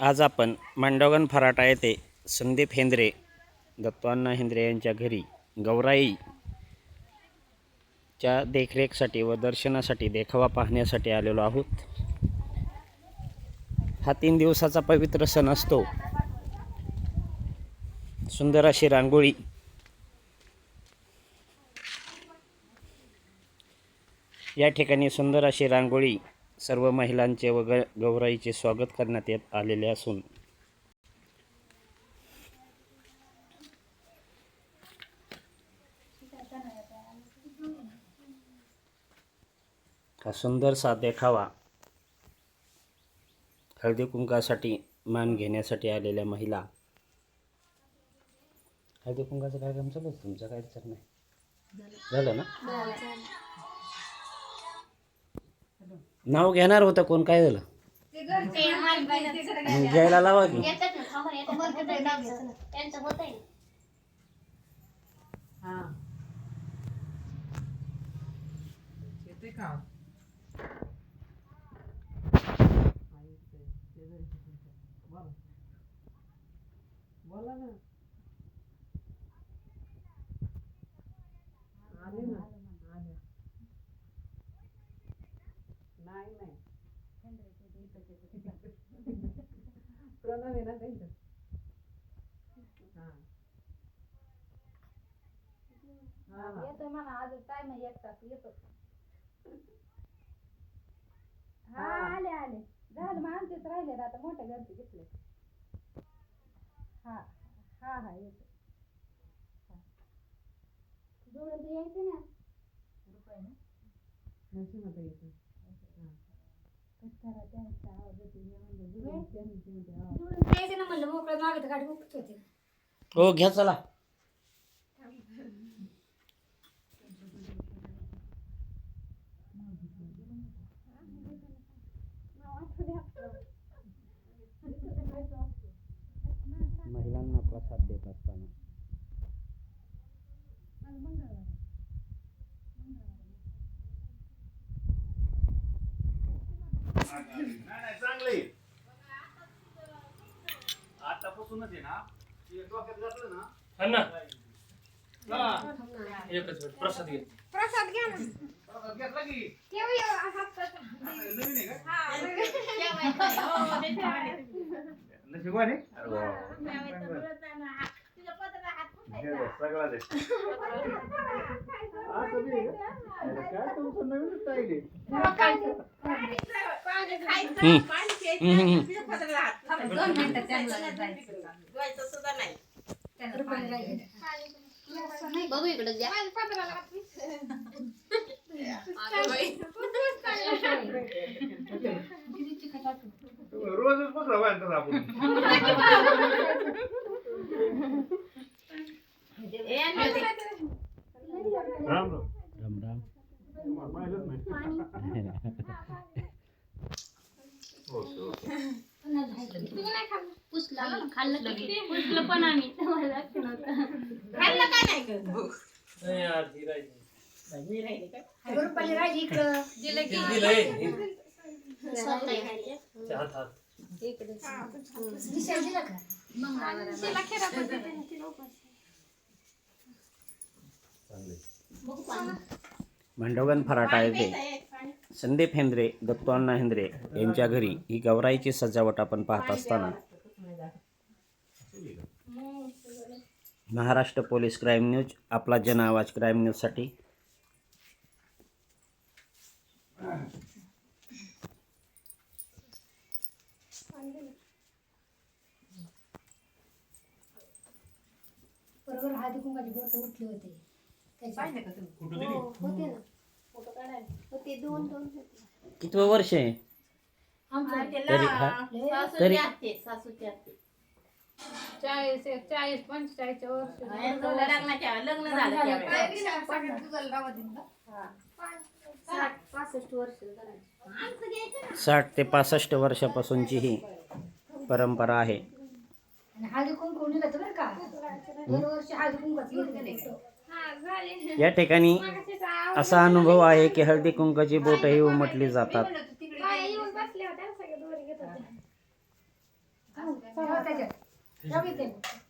आज आपण मांडवगण फराटा येथे संदीप हेंद्रे दत्तान्ना हेंद्रे यांच्या घरी गौराई च्या देखरेखसाठी व दर्शनासाठी देखावा पाहण्यासाठी आलेलो आहोत. हा तीन दिवसाचा पवित्र सण असतो. सुंदर अशी रांगोळी. या ठिकाणी सुंदर अशी रांगोळी सर्व महिलांचे व ग गौराईचे स्वागत करण्यात येत आलेले असून हा सुंदरसा देखावा हळदी कुंकासाठी मान घेण्यासाठी आलेल्या महिला. हळदी कुंकाचा कार्यक्रम चालू तुमचा? काय तर नाही? झालं ना? नाव घेणार होतं कोण? काय झालं? मग घ्यायला लावा की. बोला ना आले ना आले नाही नाही आहे ना त्यांचं हां. हां हां येतो म्हणा आज टाइम एक तास येतो हा हा. आले आले. झालं मग आमचेच राहिले ना आता मोठ्या घरचे घेतले. हा हा हा येतो. हा. जोडून तर यायचं ना. रुपये ना? नरसिंहता येतं त्यांचा आवाज येतो हे हा. मागे तर गाडी मोकळीच होती. हो घ्या चला. महिलांना प्रसाद देत असताना चांगलं आहे. आतापासूनच आहे ना. ते डोक्यात घातलं ना. हा. एकच मिनिट प्रसाद घे. प्रसाद घ्या ना. डोक्यात घेतला की? ठेवूया नवीन आहे का? नशिबाने? अरे वा. सगळा दे असं बी आहे का? अरे काय तुमचं नवीन स्टाईल आहे? हम्म. हम्म, हम्म, हम्म. बघू इकडे द्या रोजच आपण खाल्लं पुसलं पण आम्ही. तुम्हाला नाही यार ती राहिली. रुपाली राहिली इकडं. दिलं ते दिलंय. ते हात हात. दिशा दिलं का मांडवगण फराटा येथे. संदीप हेंद्रे दत्तू हेंद्रे यांच्या घरी ही गौराईची सजावट आपण पाहत असताना महाराष्ट्र पोलीस क्राईम न्यूज आपला जन आवाज क्राईम न्यूजसाठी बरोबर हळदी कुंकाची बोट उठली होती. त्याच्यात. हो, होते ना. फोटो काढायला. होते दोन दोन होते. कितवं वर्ष आहे? आमचं तरी हा. लय तरी चाळीस एक चाळीस पंचेचाळीसच्या वर्ष पासष्ट वर्ष झाली. साठ ते पासष्ट वर्षापासूनची ही परंपरा आहे. आणि हळदी कुंकू निघत बरं का? दरवर्षी हळदी कुंकू या ठिकाणी असा अनुभव आहे. की हळदी कुंकाची बोटही उमटली जातात येऊन बसले होते ना सगळे दोरी घेत होते ठेवा त्याच्यात ठेव इथे